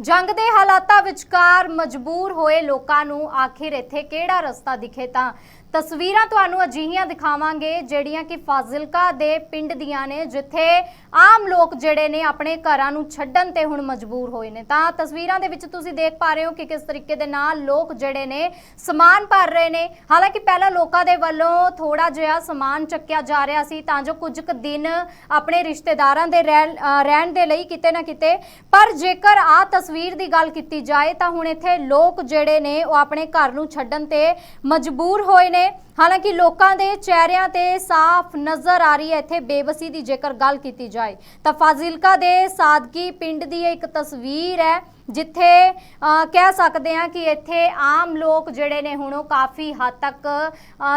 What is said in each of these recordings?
ਜੰਗ ਦੇ ਹਾਲਾਤਾਂ ਵਿਚਕਾਰ ਮਜਬੂਰ ਹੋਏ ਲੋਕਾਂ ਨੂੰ ਆਖਿਰ ਇੱਥੇ ਕਿਹੜਾ ਰਸਤਾ ਦਿਖੇ ਤਾਂ ਤਸਵੀਰਾਂ ਤੁਹਾਨੂੰ ਅਜਿਹੀਆਂ ਦਿਖਾਵਾਂਗੇ ਜਿਹੜੀਆਂ ਕਿ ਫਾਜ਼ਿਲਕਾ ਦੇ ਪਿੰਡ ਦੀਆਂ ਨੇ, ਜਿੱਥੇ ਆਮ ਲੋਕ ਜਿਹੜੇ ਨੇ ਆਪਣੇ ਘਰਾਂ ਨੂੰ ਛੱਡਣ ਤੇ ਹੁਣ ਮਜਬੂਰ ਹੋਏ ਨੇ। ਤਾਂ ਤਸਵੀਰਾਂ ਦੇ ਵਿੱਚ ਤੁਸੀਂ ਦੇਖ ਪਾ ਰਹੇ ਹੋ ਕਿ ਕਿਸ ਤਰੀਕੇ ਦੇ ਨਾਲ ਲੋਕ ਜਿਹੜੇ ਨੇ ਸਮਾਨ ਭਰ ਰਹੇ ਨੇ। ਹਾਲਾਂਕਿ ਪਹਿਲਾਂ ਲੋਕਾਂ ਦੇ ਵੱਲੋਂ ਥੋੜਾ ਜਿਹਾ ਸਮਾਨ ਚੱਕਿਆ ਜਾ ਰਿਹਾ ਸੀ, ਤਾਂ ਜੋ ਕੁਝ ਕੁ ਦਿਨ ਆਪਣੇ ਰਿਸ਼ਤੇਦਾਰਾਂ ਦੇ ਰਹਿਣ ਰਹਿਣ ਦੇ ਲਈ ਕਿਤੇ ਨਾ ਕਿਤੇ। ਪਰ ਜੇਕਰ ਆ ਤਸਵੀਰ ਦੀ ਗੱਲ ਕੀਤੀ ਜਾਏ, ਤਾਂ ਹੁਣ ਇੱਥੇ ਲੋਕ ਜਿਹੜੇ ਨੇ ਉਹ ਆਪਣੇ ਘਰ ਨੂੰ ਛੱਡਣ ਤੇ ਮਜਬੂਰ ਹੋਏ ਨੇ। ਹਾਲਾਂਕਿ ਲੋਕਾਂ ਦੇ ਚਿਹਰਿਆਂ ਤੇ ਸਾਫ਼ ਨਜ਼ਰ ਆ ਰਹੀ ਹੈ। ਇੱਥੇ ਬੇਬਸੀ ਦੀ ਜੇਕਰ ਗੱਲ ਕੀਤੀ ਜਾਏ ਤਾਂ ਫਾਜ਼ਿਲਕਾ ਦੇ ਸਾਦਗੀ ਪਿੰਡ ਦੀ ਇਹ ਇੱਕ ਤਸਵੀਰ ਹੈ। ਜਿੱਥੇ ਕਹਿ ਸਕਦੇ ਹਾਂ ਕਿ ਇੱਥੇ ਆਮ ਲੋਕ ਜਿਹੜੇ ਨੇ ਹੁਣ ਉਹ ਕਾਫੀ ਹੱਦ ਤੱਕ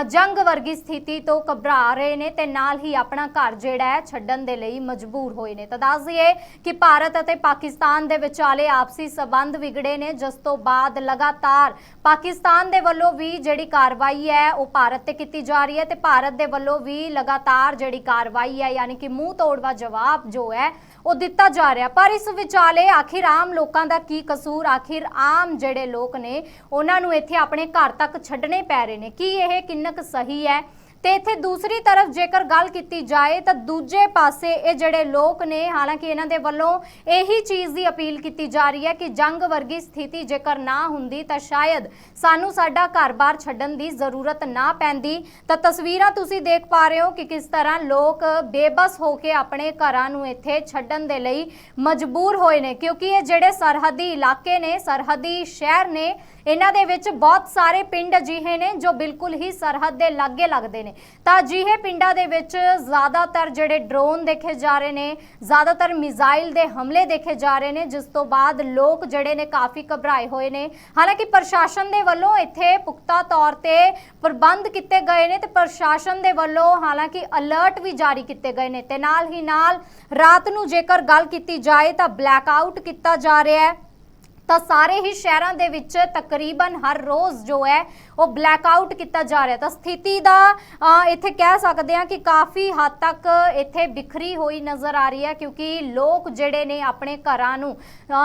ਜੰਗ ਵਰਗੀ ਸਥਿਤੀ ਤੋਂ ਘਬਰਾ ਰਹੇ ਨੇ ਤੇ ਨਾਲ ਹੀ ਆਪਣਾ ਘਰ ਜਿਹੜਾ ਹੈ ਛੱਡਣ ਦੇ ਲਈ ਮਜਬੂਰ ਹੋਏ ਨੇ। ਤਾਂ ਦੱਸ ਦਈਏ ਕਿ ਭਾਰਤ ਅਤੇ ਪਾਕਿਸਤਾਨ ਦੇ ਵਿਚਾਲੇ ਆਪਸੀ ਸਬੰਧ ਵਿਗੜੇ ਨੇ, ਜਿਸ ਤੋਂ ਬਾਅਦ ਲਗਾਤਾਰ ਪਾਕਿਸਤਾਨ ਦੇ ਵੱਲੋਂ ਵੀ ਜਿਹੜੀ ਕਾਰਵਾਈ ਹੈ ਉਹ ਭਾਰਤ ਤੇ ਕੀਤੀ ਜਾ ਰਹੀ ਹੈ ਤੇ ਭਾਰਤ ਦੇ ਵੱਲੋਂ ਵੀ ਲਗਾਤਾਰ ਜਿਹੜੀ ਕਾਰਵਾਈ ਹੈ, ਯਾਨੀ ਕਿ ਮੂੰਹ ਤੋੜਵਾ ਜਵਾਬ ਜੋ ਹੈ ਉਹ ਦਿੱਤਾ ਜਾ ਰਿਹਾ। ਪਰ ਇਸ ਵਿਚਾਲੇ ਆਖਿਰ ਆਮ ਲੋਕਾਂ ਦਾ ਕੀ ਕਸੂਰ? ਆਖਿਰ ਆਮ ਜਿਹੜੇ ਲੋਕ ਨੇ, ਉਹਨਾਂ ਨੂੰ ਇੱਥੇ ਆਪਣੇ ਘਰ ਤੱਕ ਛੱਡਣੇ ਪੈ ਰਹੇ ਨੇ। ਕੀ ਇਹ ਕਿੰਨਾ ਕੁ ਸਹੀ ਹੈ? ਤੇ ਇੱਥੇ ਦੂਸਰੀ ਤਰਫ ਜੇਕਰ ਗੱਲ ਕੀਤੀ ਜਾਏ ਤਾਂ ਦੂਜੇ ਪਾਸੇ ਇਹ ਜਿਹੜੇ ਲੋਕ ਨੇ, ਹਾਲਾਂਕਿ ਇਹਨਾਂ ਦੇ ਵੱਲੋਂ ਇਹੀ ਚੀਜ਼ ਦੀ ਅਪੀਲ ਕੀਤੀ ਜਾ ਰਹੀ ਹੈ ਕਿ ਜੰਗ ਵਰਗੀ ਸਥਿਤੀ ਜੇਕਰ ਨਾ ਹੁੰਦੀ ਤਾਂ ਸ਼ਾਇਦ ਸਾਨੂੰ ਸਾਡਾ ਘਰ-ਬਾਰ ਛੱਡਣ ਦੀ ਜ਼ਰੂਰਤ ਨਾ ਪੈਂਦੀ। ਤਾਂ ਤਸਵੀਰਾਂ ਤੁਸੀਂ ਦੇਖ ਪਾ ਰਹੇ ਹੋ ਕਿ ਕਿਸ ਤਰ੍ਹਾਂ ਲੋਕ ਬੇਬਸ ਹੋ ਕੇ ਆਪਣੇ ਘਰਾਂ ਨੂੰ ਇੱਥੇ ਛੱਡਣ ਦੇ ਲਈ ਮਜਬੂਰ ਹੋਏ ਨੇ, ਕਿਉਂਕਿ ਇਹ ਜਿਹੜੇ ਸਰਹੱਦੀ ਇਲਾਕੇ ਨੇ, ਸਰਹੱਦੀ ਸ਼ਹਿਰ ਨੇ ਇਹਨਾਂ ਦੇ ਵਿੱਚ ਬਹੁਤ ਸਾਰੇ ਪਿੰਡ ਅਜਿਹੇ ਨੇ ਜੋ ਬਿਲਕੁਲ ਹੀ ਸਰਹੱਦ ਦੇ ਲਾਗੇ ਲੱਗਦੇ ਨੇ। ਤਾਂ ਅਜਿਹੇ ਪਿੰਡਾਂ ਦੇ ਵਿੱਚ ਜ਼ਿਆਦਾਤਰ ਜਿਹੜੇ ਡਰੋਨ ਦੇਖੇ ਜਾ ਰਹੇ ਨੇ, ਜ਼ਿਆਦਾਤਰ ਮਿਜ਼ਾਈਲ ਦੇ ਹਮਲੇ ਦੇਖੇ ਜਾ ਰਹੇ ਨੇ, ਜਿਸ ਤੋਂ ਬਾਅਦ ਲੋਕ ਜਿਹੜੇ ਨੇ ਕਾਫੀ ਘਬਰਾਏ ਹੋਏ ਨੇ। ਹਾਲਾਂਕਿ ਪ੍ਰਸ਼ਾਸਨ ਦੇ ਵੱਲੋਂ ਇੱਥੇ ਪੁਖਤਾ ਤੌਰ ਤੇ ਪ੍ਰਬੰਧ ਕੀਤੇ ਗਏ ਨੇ ਤੇ ਪ੍ਰਸ਼ਾਸਨ ਦੇ ਵੱਲੋਂ ਹਾਲਾਂਕਿ ਅਲਰਟ ਵੀ ਜਾਰੀ ਕੀਤੇ ਗਏ ਨੇ। ਤੇ ਨਾਲ ਹੀ ਨਾਲ ਰਾਤ ਨੂੰ ਜੇਕਰ ਗੱਲ ਕੀਤੀ ਜਾਏ ਤਾਂ ਬਲੈਕ ਆਊਟ ਕੀਤਾ ਜਾ ਰਿਹਾ ਹੈ। ਤਾਂ ਸਾਰੇ ਹੀ ਸ਼ਹਿਰਾਂ ਦੇ ਵਿੱਚ ਤਕਰੀਬਨ ਹਰ ਰੋਜ਼ ਜੋ ਹੈ ਉਹ ਬਲੈਕ ਆਊਟ ਕੀਤਾ ਜਾ ਰਿਹਾ ਤਾਂ ਸਥਿਤੀ ਦਾ ਇੱਥੇ ਕਹਿ ਸਕਦੇ ਹਾਂ ਕਿ ਕਾਫੀ ਹੱਦ ਤੱਕ ਇੱਥੇ ਬਿਖਰੀ ਹੋਈ ਨਜ਼ਰ ਆ ਰਹੀ ਹੈ ਕਿਉਂਕਿ ਲੋਕ ਜਿਹੜੇ ਨੇ ਆਪਣੇ ਘਰਾਂ ਨੂੰ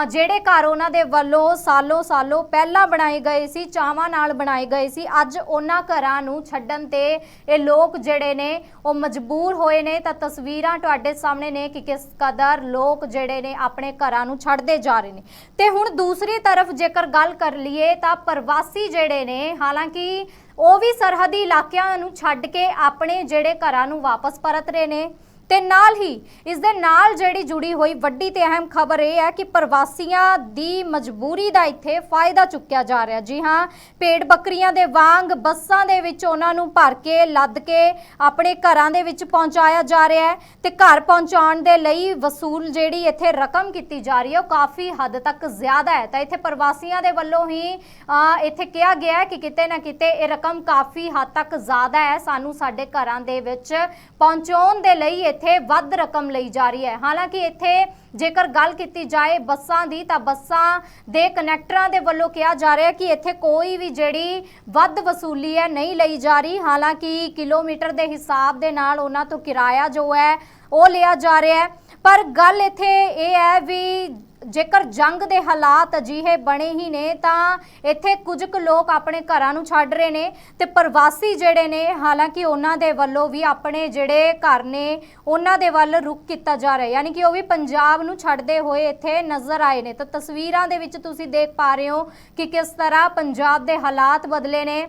ਜਿਹੜੇ ਘਰ ਉਹਨਾਂ ਦੇ ਵੱਲੋਂ ਸਾਲੋਂ ਸਾਲੋਂ ਪਹਿਲਾਂ ਬਣਾਏ ਗਏ ਸੀ, ਚਾਵਾਂ ਨਾਲ ਬਣਾਏ ਗਏ ਸੀ, ਅੱਜ ਉਹਨਾਂ ਘਰਾਂ ਨੂੰ ਛੱਡਣ ਤੇ ਇਹ ਲੋਕ ਜਿਹੜੇ ਨੇ ਉਹ ਮਜਬੂਰ ਹੋਏ ਨੇ। ਤਾਂ ਤਸਵੀਰਾਂ ਤੁਹਾਡੇ ਸਾਹਮਣੇ ਨੇ ਕਿ ਕਿਸ ਕਦਰ ਲੋਕ ਜਿਹੜੇ ਨੇ ਆਪਣੇ ਘਰਾਂ ਨੂੰ ਛੱਡਦੇ ਜਾ ਰਹੇ ਨੇ। ਤੇ ਹੁਣ ਦੂਸਰੀ ਤਰਫ ਜੇਕਰ ਗੱਲ ਕਰ ਲਈਏ ਤਾਂ ਪ੍ਰਵਾਸੀ ਜਿਹੜੇ ਨੇ, ਹਾਲਾਂਕਿ ਉਹ ਵੀ ਸਰਹੱਦੀ ਇਲਾਕਿਆਂ ਨੂੰ ਛੱਡ ਕੇ ਆਪਣੇ ਜਿਹੜੇ ਘਰਾਂ ਨੂੰ ਵਾਪਸ ਪਰਤ ਰਹੇ ਨੇ। ਤੇ ਨਾਲ ਹੀ ਇਸ ਦੇ ਨਾਲ ਜਿਹੜੀ ਜੁੜੀ ਹੋਈ ਵੱਡੀ ਤੇ ਅਹਿਮ ਖਬਰ ਇਹ ਹੈ ਕਿ ਪ੍ਰਵਾਸੀਆਂ ਦੀ ਮਜਬੂਰੀ ਦਾ ਇੱਥੇ ਫਾਇਦਾ ਚੁੱਕਿਆ ਜਾ ਰਿਹਾ। ਜੀ ਹਾਂ ਪੇੜ ਬੱਕਰੀਆਂ ਦੇ ਵਾਂਗ ਬੱਸਾਂ ਦੇ ਵਿੱਚ ਉਹਨਾਂ ਨੂੰ ਭਰ ਕੇ, ਲੱਦ ਕੇ ਆਪਣੇ ਘਰਾਂ ਦੇ ਵਿੱਚ ਪਹੁੰਚਾਇਆ ਜਾ ਰਿਹਾ ਹੈ ਤੇ ਘਰ ਪਹੁੰਚਾਉਣ ਦੇ ਲਈ ਵਸੂਲ ਜਿਹੜੀ ਇੱਥੇ ਰਕਮ ਕੀਤੀ ਜਾ ਰਹੀ ਹੈ ਉਹ ਕਾਫੀ ਹੱਦ ਤੱਕ ਜ਼ਿਆਦਾ ਹੈ। ਤਾਂ ਇੱਥੇ ਪ੍ਰਵਾਸੀਆਂ ਦੇ ਵੱਲੋਂ ਹੀ ਇੱਥੇ ਕਿਹਾ ਗਿਆ ਕਿ ਕਿਤੇ ਨਾ ਕਿਤੇ ਇਹ ਰਕਮ ਕਾਫੀ ਹੱਦ ਤੱਕ ਜ਼ਿਆਦਾ ਹੈ। ਸਾਨੂੰ ਸਾਡੇ ਘਰਾਂ ਦੇ ਵਿੱਚ ਪਹੁੰਚਾਉਣ ਦੇ ਲਈ ਇੱਥੇ ਵੱਧ ਰਕਮ ਲਈ ਜਾ ਰਹੀ ਹੈ। ਹਾਲਾਂਕਿ ਇੱਥੇ ਜੇਕਰ ਗੱਲ ਕੀਤੀ ਜਾਏ ਬੱਸਾਂ ਦੀ, ਤਾਂ ਬੱਸਾਂ ਦੇ ਕਨੈਕਟਰਾਂ ਦੇ ਵੱਲੋਂ ਕਿਹਾ ਜਾ ਰਿਹਾ ਕਿ ਇੱਥੇ ਕੋਈ ਵੀ ਜਿਹੜੀ ਵੱਧ ਵਸੂਲੀ ਹੈ ਨਹੀਂ ਲਈ ਜਾ ਰਹੀ। ਹਾਲਾਂਕਿ ਕਿਲੋਮੀਟਰ ਦੇ ਹਿਸਾਬ ਦੇ ਨਾਲ ਉਹਨਾਂ ਤੋਂ ਕਿਰਾਇਆ ਜੋ ਹੈ, ਉਹ ਲਿਆ ਜਾ ਰਿਹਾ ਹੈ। ਪਰ ਗੱਲ ਇੱਥੇ ਇਹ ਹੈ ਵੀ ਜੇਕਰ ਜੰਗ ਦੇ ਹਾਲਾਤ ਅਜਿਹੇ ਬਣੇ ਹੀ ਨੇ, ਤਾਂ ਇੱਥੇ ਕੁਝ ਕੁ ਲੋਕ ਆਪਣੇ ਘਰਾਂ ਨੂੰ ਛੱਡ ਰਹੇ ਨੇ ਤੇ ਪ੍ਰਵਾਸੀ ਜਿਹੜੇ ਨੇ, ਹਾਲਾਂਕਿ ਉਹਨਾਂ ਦੇ ਵੱਲੋਂ ਵੀ ਆਪਣੇ ਜਿਹੜੇ ਘਰ ਨੇ, ਉਹਨਾਂ ਦੇ ਵੱਲ ਰੁਕ ਕੀਤਾ ਜਾ ਰਿਹਾ ਯਾਨੀ ਕਿ ਉਹ ਵੀ ਪੰਜਾਬ ਨੂੰ ਛੱਡਦੇ ਹੋਏ ਇੱਥੇ ਨਜ਼ਰ ਆਏ ਨੇ। ਤਾਂ ਤਸਵੀਰਾਂ ਦੇ ਵਿੱਚ ਤੁਸੀਂ ਦੇਖ ਪਾ ਰਹੇ ਹੋ ਕਿ ਕਿਸ ਤਰ੍ਹਾਂ ਪੰਜਾਬ ਦੇ ਹਾਲਾਤ ਬਦਲੇ ਨੇ।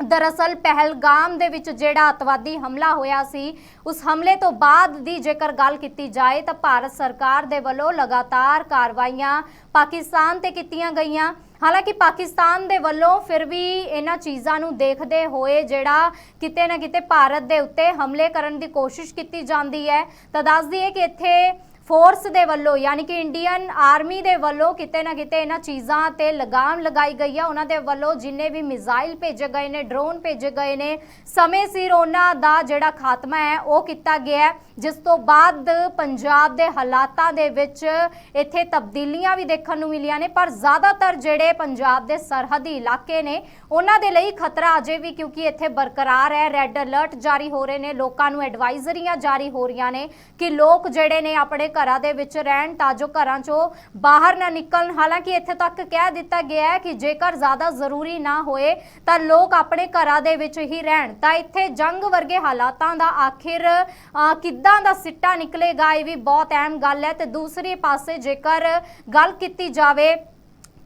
ਦਰਅਸਲ ਪਹਿਲਗਾਮ ਦੇ ਵਿੱਚ ਜਿਹੜਾ ਅਤਵਾਦੀ ਹਮਲਾ ਹੋਇਆ ਸੀ, ਉਸ ਹਮਲੇ ਤੋਂ ਬਾਅਦ ਦੀ ਜੇਕਰ ਗੱਲ ਕੀਤੀ ਜਾਏ ਤਾਂ ਭਾਰਤ ਸਰਕਾਰ ਦੇ ਵੱਲੋਂ ਲਗਾਤਾਰ ਕਾਰਵਾਈਆਂ ਪਾਕਿਸਤਾਨ ਤੇ ਕੀਤੀਆਂ ਗਈਆਂ। ਹਾਲਾਂਕਿ ਪਾਕਿਸਤਾਨ ਦੇ ਵੱਲੋਂ ਫਿਰ ਵੀ ਇਹਨਾਂ ਚੀਜ਼ਾਂ ਨੂੰ ਦੇਖਦੇ ਹੋਏ ਜਿਹੜਾ ਕਿਤੇ ਨਾ ਕਿਤੇ ਭਾਰਤ ਦੇ ਉੱਤੇ ਹਮਲੇ ਕਰਨ ਦੀ ਕੋਸ਼ਿਸ਼ ਕੀਤੀ ਜਾਂਦੀ ਹੈ, ਤਾਂ ਦੱਸ ਦਈਏ ਕਿ ਇੱਥੇ ਫੋਰਸ ਦੇ ਵੱਲੋਂ, ਯਾਨੀ ਕਿ ਇੰਡੀਅਨ ਆਰਮੀ ਦੇ ਵੱਲੋਂ ਕਿਤੇ ਨਾ ਕਿਤੇ ਇਹਨਾਂ ਚੀਜ਼ਾਂ ਤੇ ਲਗਾਮ ਲਗਾਈ ਗਈ ਆ। ਉਹਨਾਂ ਦੇ ਵੱਲੋਂ ਜਿੰਨੇ ਵੀ ਮਿਜ਼ਾਈਲ ਭੇਜੇ ਗਏ ਨੇ, ਡਰੋਨ ਭੇਜੇ ਗਏ ਨੇ, ਸਮੇਂ ਸਿਰ ਉਹਨਾਂ ਦਾ ਜਿਹੜਾ ਖਾਤਮਾ ਹੈ ਉਹ ਕੀਤਾ ਗਿਆ ਜਿਸ ਤੋਂ ਬਾਅਦ ਪੰਜਾਬ ਦੇ ਹਾਲਾਤਾਂ ਦੇ ਵਿੱਚ ਇੱਥੇ ਤਬਦੀਲੀਆਂ ਵੀ ਦੇਖਣ ਨੂੰ ਮਿਲੀਆਂ ਨੇ, ਪਰ ਜ਼ਿਆਦਾਤਰ ਜਿਹੜੇ ਪੰਜਾਬ ਦੇ ਸਰਹੱਦੀ ਇਲਾਕੇ ਨੇ, ਉਹਨਾਂ ਦੇ ਲਈ ਖਤਰਾ ਅਜੇ ਵੀ ਕਿਉਂਕਿ ਇੱਥੇ ਬਰਕਰਾਰ ਹੈ। ਰੈੱਡ ਅਲਰਟ ਜਾਰੀ ਹੋ ਰਹੇ ਨੇ, ਲੋਕਾਂ ਨੂੰ ਐਡਵਾਈਜ਼ਰੀਆਂ ਜਾਰੀ ਹੋ ਰਹੀਆਂ ਨੇ ਕਿ ਲੋਕ ਜਿਹੜੇ ਨੇ ਆਪਣੇ ਘਰਾਂ ਦੇ ਵਿੱਚ ਰਹਿਣ ਤਾਂ ਜੋ ਘਰਾਂ 'ਚੋਂ ਬਾਹਰ ਨਾ ਨਿਕਲਣ। ਹਾਲਾਂਕਿ ਇੱਥੇ ਤੱਕ ਕਹਿ ਦਿੱਤਾ ਗਿਆ ਹੈ ਕਿ ਜੇਕਰ ਜ਼ਿਆਦਾ ਜ਼ਰੂਰੀ ਨਾ ਹੋਏ ਤਾਂ ਲੋਕ ਆਪਣੇ ਘਰਾਂ ਦੇ ਵਿੱਚ ਹੀ ਰਹਿਣ। ਤਾਂ ਇੱਥੇ ਜੰਗ ਵਰਗੇ ਹਾਲਾਤਾਂ ਦਾ ਆਖਿਰ ਅ, ਕਿੱਦਾਂ ਦਾ ਸਿੱਟਾ ਨਿਕਲੇਗਾ ਇਹ ਵੀ ਬਹੁਤ ਅਹਿਮ ਗੱਲ ਹੈ। ਤੇ ਦੂਸਰੇ ਪਾਸੇ ਜੇਕਰ ਗੱਲ ਕੀਤੀ ਜਾਵੇ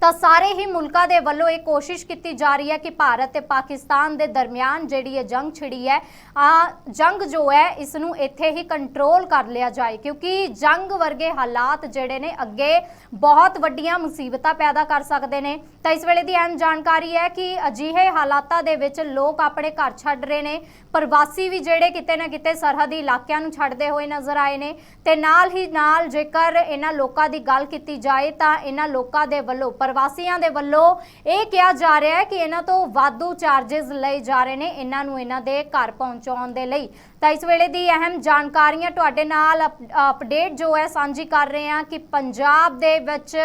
ਤਾਂ ਸਾਰੇ ਹੀ ਮੁਲਕਾਂ ਦੇ ਵੱਲੋਂ ਇਹ ਕੋਸ਼ਿਸ਼ ਕੀਤੀ ਜਾ ਰਹੀ ਹੈ ਕਿ ਭਾਰਤ ਤੇ ਪਾਕਿਸਤਾਨ ਦੇ ਦਰਮਿਆਨ ਜਿਹੜੀ ਇਹ ਜੰਗ ਛਿੜੀ ਹੈ, ਆ ਜੰਗ ਜੋ ਹੈ ਇਸ ਨੂੰ ਇੱਥੇ ਹੀ ਕੰਟਰੋਲ ਕਰ ਲਿਆ ਜਾਏ। ਕਿਉਂਕਿ ਜੰਗ ਵਰਗੇ ਹਾਲਾਤ ਜਿਹੜੇ ਨੇ, ਅੱਗੇ ਬਹੁਤ ਵੱਡੀਆਂ ਮੁਸੀਬਤਾਂ ਪੈਦਾ ਕਰ ਸਕਦੇ ਨੇ। ਤਾਂ ਇਸ ਵੇਲੇ ਦੀ ਅਹਿਮ ਜਾਣਕਾਰੀ ਹੈ ਕਿ ਅਜਿਹੇ ਹਾਲਾਤਾਂ ਦੇ ਵਿੱਚ ਲੋਕ ਆਪਣੇ ਘਰ ਛੱਡ ਰਹੇ ਨੇ। ਪ੍ਰਵਾਸੀ ਵੀ ਜਿਹੜੇ ਕਿਤੇ ਨਾ ਕਿਤੇ ਸਰਹੱਦੀ ਇਲਾਕਿਆਂ ਨੂੰ ਛੱਡਦੇ ਹੋਏ ਨਜ਼ਰ ਆਏ ਨੇ। ਤੇ ਨਾਲ ਹੀ ਨਾਲ ਜੇਕਰ ਇਹਨਾਂ ਲੋਕਾਂ ਦੀ ਗੱਲ ਕੀਤੀ ਜਾਏ, ਤਾਂ ਇਹਨਾਂ ਲੋਕਾਂ ਦੇ ਵੱਲੋਂ ਪਰ ਵਾਸੀਆਂ ਦੇ ਵੱਲੋਂ ਇਹ ਕਿਹਾ ਜਾ ਰਿਹਾ ਹੈ ਕਿ ਇਹਨਾਂ ਤੋਂ ਵਾਧੂ ਚਾਰजेस ਲਏ ਜਾ ਰਹੇ ਨੇ ਇਹਨਾਂ ਨੂੰ ਇਹਨਾਂ ਦੇ ਘਰ ਪਹੁੰਚਾਉਣ ਦੇ ਲਈ। ਤਾਂ ਇਸ ਵੇਲੇ ਦੀ ਅਹਿਮ ਜਾਣਕਾਰੀਆਂ ਤੁਹਾਡੇ ਨਾਲ ਅਪਡੇਟ ਜੋ ਹੈ ਸਾਂਝੀ ਕਰ ਰਹੇ ਹਾਂ ਕਿ ਪੰਜਾਬ ਦੇ ਵਿੱਚ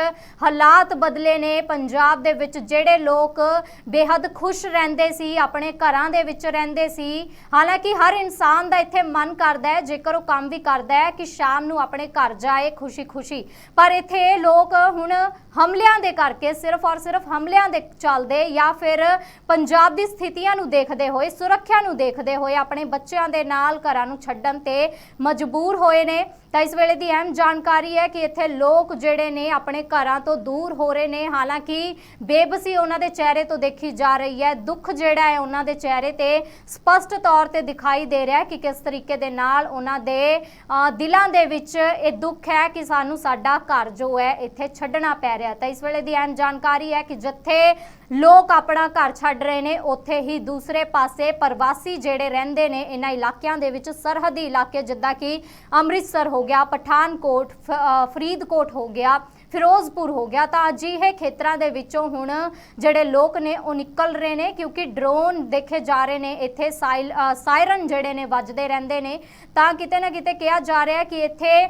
ਹਾਲਾਤ ਬਦਲੇ ਨੇ। ਪੰਜਾਬ ਦੇ ਵਿੱਚ ਜਿਹੜੇ ਲੋਕ ਬੇहद ਖੁਸ਼ ਰਹਿੰਦੇ ਸੀ, ਆਪਣੇ ਘਰਾਂ ਦੇ ਵਿੱਚ ਰਹਿੰਦੇ ਸੀ, ਹਾਲਾਂਕਿ ਹਰ ਇਨਸਾਨ ਦਾ ਇੱਥੇ ਮਨ ਕਰਦਾ ਹੈ, ਜੇਕਰ ਉਹ ਕੰਮ ਵੀ ਕਰਦਾ ਹੈ ਕਿ ਸ਼ਾਮ ਨੂੰ ਆਪਣੇ ਘਰ ਜਾਏ ਖੁਸ਼ੀ-ਖੁਸ਼ੀ। ਪਰ ਇੱਥੇ ਲੋਕ ਹੁਣ ਹਮਲਿਆਂ ਦੇ ਕਰਕੇ ਸਿਰਫ ਔਰ ਸਿਰਫ ਹਮਲਿਆਂ ਦੇ ਚੱਲਦੇ ਜਾਂ ਫਿਰ ਪੰਜਾਬ ਦੀ ਸਥਿਤੀਆਂ ਨੂੰ ਦੇਖਦੇ ਹੋਏ, ਸੁਰੱਖਿਆ ਨੂੰ ਦੇਖਦੇ ਹੋਏ ਆਪਣੇ ਬੱਚਿਆਂ ਦੇ ਨਾਲ ਘਰਾਂ ਨੂੰ ਛੱਡਣ ਤੇ ਮਜਬੂਰ ਹੋਏ ਨੇ। ਤਾਂ ਇਸ ਵੇਲੇ ਦੀ ਅਹਿਮ ਜਾਣਕਾਰੀ ਹੈ ਕਿ ਇੱਥੇ ਲੋਕ ਜਿਹੜੇ ਨੇ ਆਪਣੇ ਘਰਾਂ ਤੋਂ ਦੂਰ ਹੋ ਰਹੇ ਨੇ। ਹਾਲਾਂਕਿ ਬੇਬਸੀ ਉਹਨਾਂ ਦੇ ਚਿਹਰੇ ਤੋਂ ਦੇਖੀ ਜਾ ਰਹੀ ਹੈ। ਦੁੱਖ ਜਿਹੜਾ ਹੈ ਉਹਨਾਂ ਦੇ ਚਿਹਰੇ ਤੇ ਸਪਸ਼ਟ ਤੌਰ ਤੇ ਦਿਖਾਈ ਦੇ ਰਿਹਾ ਹੈ ਕਿ ਕਿਸ ਤਰੀਕੇ ਦੇ ਨਾਲ ਉਹਨਾਂ ਦੇ ਦਿਲਾਂ ਦੇ ਵਿੱਚ ਇਹ ਦੁੱਖ ਹੈ ਕਿ ਸਾਨੂੰ ਸਾਡਾ ਘਰ ਜੋ ਹੈ ਇੱਥੇ ਛੱਡਣਾ ਪੈ ਰਿਹਾ ਤਾਂ ਇਸ ਵੇਲੇ ਦੀ ਅਹਿਮ ਜਾਣਕਾਰੀ ਹੈ ਕਿ ਜਿੱਥੇ ਲੋਕ ਆਪਣਾ ਘਰ ਛੱਡ ਰਹੇ ਨੇ, ਉੱਥੇ ਹੀ ਦੂਸਰੇ ਪਾਸੇ ਪ੍ਰਵਾਸੀ ਜਿਹੜੇ ਰਹਿੰਦੇ ਨੇ, ਇਹਨਾਂ ਇਲਾਕਿਆਂ ਦੇ ਵਿੱਚ ਸਰਹੱਦੀ ਇਲਾਕੇ ਜਿੱਦਾਂ ਕਿ ਅੰਮ੍ਰਿਤਸਰ ਹੋ ਗਿਆ, ਪਠਾਨਕੋਟ, ਫ- ਫਰੀਦਕੋਟ ਹੋ ਗਿਆ, ਫਿਰੋਜ਼ਪੁਰ ਹੋ ਗਿਆ। ਤਾਂ ਅਜਿਹੇ ਖੇਤਰਾਂ ਦੇ ਵਿੱਚੋਂ ਹੁਣ ਜਿਹੜੇ ਲੋਕ ਨੇ ਉਹ ਨਿਕਲ ਰਹੇ ਨੇ ਕਿਉਂਕਿ ਡਰੋਨ ਦੇਖੇ ਜਾ ਰਹੇ ਨੇ। ਇੱਥੇ ਸਾਇਲ- ਸਾਇਰਨ ਜਿਹੜੇ ਨੇ ਵੱਜਦੇ ਰਹਿੰਦੇ ਨੇ। ਤਾਂ ਕਿਤੇ ਨਾ ਕਿਤੇ ਕਿਹਾ ਜਾ ਰਿਹਾ ਕਿ ਇੱਥੇ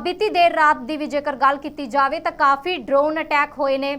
ਬੀਤੀ ਦੇਰ ਰਾਤ ਦੀ ਵੀ ਜੇਕਰ ਗੱਲ ਕੀਤੀ ਜਾਵੇ ਤਾਂ ਕਾਫੀ ਡਰੋਨ ਅਟੈਕ ਹੋਏ ਨੇ।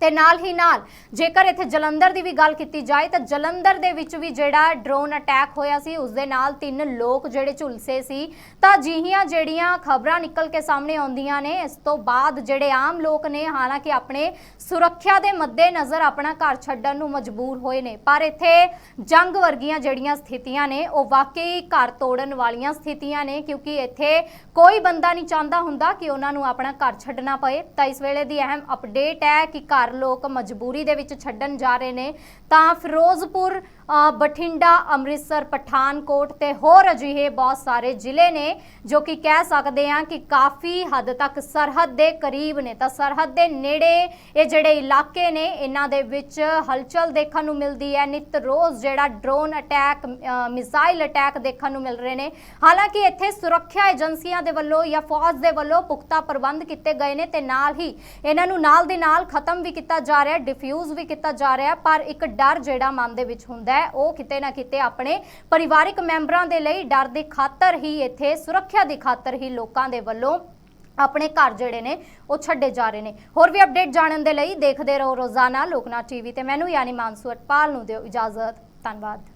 ਤੇ ਨਾਲ ਹੀ ਨਾਲ, ਜੇਕਰ ਇੱਥੇ ਜਲੰਧਰ ਦੀ ਵੀ ਗੱਲ ਕੀਤੀ ਜਾਏ, ਤਾਂ ਜਲੰਧਰ ਦੇ ਵਿੱਚ ਵੀ ਜਿਹੜਾ ਡਰੋਨ ਅਟੈਕ ਹੋਇਆ ਸੀ ਉਸ ਦੇ ਨਾਲ ਤਿੰਨ ਲੋਕ ਜਿਹੜੇ ਝੁਲਸੇ ਸੀ। ਤਾਂ ਜਿਹੀਆਂ ਜਿਹੜੀਆਂ ਖਬਰਾਂ ਨਿਕਲ ਕੇ ਸਾਹਮਣੇ ਆਉਂਦੀਆਂ ਨੇ, ਇਸ ਤੋਂ ਬਾਅਦ ਜਿਹੜੇ ਆਮ ਲੋਕ ਨੇ, ਹਾਲਾਂਕਿ ਆਪਣੇ ਸੁਰੱਖਿਆ ਦੇ ਮੱਦੇ ਨਜ਼ਰ ਆਪਣਾ ਘਰ ਛੱਡਣ ਨੂੰ ਮਜਬੂਰ ਹੋਏ ਨੇ। ਪਰ ਇੱਥੇ ਜੰਗ ਵਰਗੀਆਂ ਜਿਹੜੀਆਂ ਸਥਿਤੀਆਂ ਨੇ, ਉਹ ਵਾਕਈ ਘਰ ਤੋੜਨ ਵਾਲੀਆਂ ਸਥਿਤੀਆਂ ਨੇ, ਕਿਉਂਕਿ ਇੱਥੇ ਕੋਈ ਬੰਦਾ ਨਹੀਂ ਚਾਹੁੰਦਾ ਹੁੰਦਾ ਕਿ ਉਹਨਾਂ ਨੂੰ ਆਪਣਾ ਘਰ ਛੱਡਣਾ ਪਏ। ਤਾਂ ਇਸ ਵੇਲੇ ਦੀ ਅਹਿਮ ਅਪਡੇਟ ਹੈ ਕਿ ਘਰ ਲੋਕ ਮਜਬੂਰੀ ਦੇ ਵਿੱਚ ਛੱਡਣ ਜਾ ਰਹੇ ਨੇ ਤਾਂ ਫਿਰੋਜ਼ਪੁਰ ਬਠਿੰਡਾ, ਅੰਮ੍ਰਿਤਸਰ, ਪਠਾਨਕੋਟ ਤੇ ਹੋਰ ਅਜਿਹੇ ਬਹੁਤ ਸਾਰੇ ਜ਼ਿਲ੍ਹੇ ਨੇ ਜੋ ਕਿ ਕਹਿ ਸਕਦੇ ਹਾਂ ਕਿ ਕਾਫੀ ਹੱਦ ਤੱਕ ਸਰਹੱਦ ਦੇ ਕਰੀਬ ਨੇ। ਤਾਂ ਸਰਹੱਦ ਦੇ ਨੇੜੇ ਇਹ ਜਿਹੜੇ ਇਲਾਕੇ ਨੇ, ਇਹਨਾਂ ਦੇ ਵਿੱਚ ਹਲਚਲ ਦੇਖਣ ਨੂੰ ਮਿਲਦੀ ਹੈ। ਨਿਤ ਰੋਜ਼ ਜਿਹੜਾ ਡਰੋਨ ਅਟੈਕ ਮਿਜ਼ਾਈਲ ਅਟੈਕ ਦੇਖਣ ਨੂੰ ਮਿਲ ਰਹੇ ਨੇ। ਹਾਲਾਂਕਿ ਇੱਥੇ ਸੁਰੱਖਿਆ ਏਜੰਸੀਆਂ ਦੇ ਵੱਲੋਂ ਜਾਂ ਫੌਜ ਦੇ ਵੱਲੋਂ ਪੁਖਤਾ ਪ੍ਰਬੰਧ ਕੀਤੇ ਗਏ ਨੇ ਤੇ ਨਾਲ ਹੀ ਇਹਨਾਂ ਨੂੰ ਨਾਲ ਦੇ ਨਾਲ ਖਤਮ ਵੀ ਕੀਤਾ ਜਾ ਰਿਹਾ, ਡਿਫਿਊਜ਼ ਵੀ ਕੀਤਾ ਜਾ ਰਿਹਾ, ਪਰ ਇੱਕ ਡਰ ਜਿਹੜਾ ਮਨ ਦੇ ਵਿੱਚ ਹੁੰਦਾ ਹੈ। ਉਹ ਕਿਤੇ ਨਾ ਕਿਤੇ ਆਪਣੇ ਪਰਿਵਾਰਿਕ ਮੈਂਬਰਾਂ ਦੇ ਲਈ ਡਰ ਦੀ ਖਾਤਰ ਹੀ ਇੱਥੇ, ਸੁਰੱਖਿਆ ਦੀ ਖਾਤਰ ਹੀ ਲੋਕਾਂ ਦੇ ਵੱਲੋਂ ਆਪਣੇ ਘਰ ਜਿਹੜੇ ਨੇ, ਉਹ ਛੱਡੇ ਜਾ ਰਹੇ ਨੇ। ਹੋਰ ਵੀ ਅਪਡੇਟ ਜਾਣਨ ਦੇ ਲਈ ਦੇਖਦੇ ਰਹੋ ਰੋਜ਼ਾਨਾ ਲੋਕਨਾਥ ਟੀਵੀ ਤੇ। ਮੈਨੂੰ ਯਾਨੀ ਮਾਨਸੂ ਅਟਪਾਲ ਨੂੰ ਦਿਓ ਇਜਾਜ਼ਤ। ਧੰਨਵਾਦ।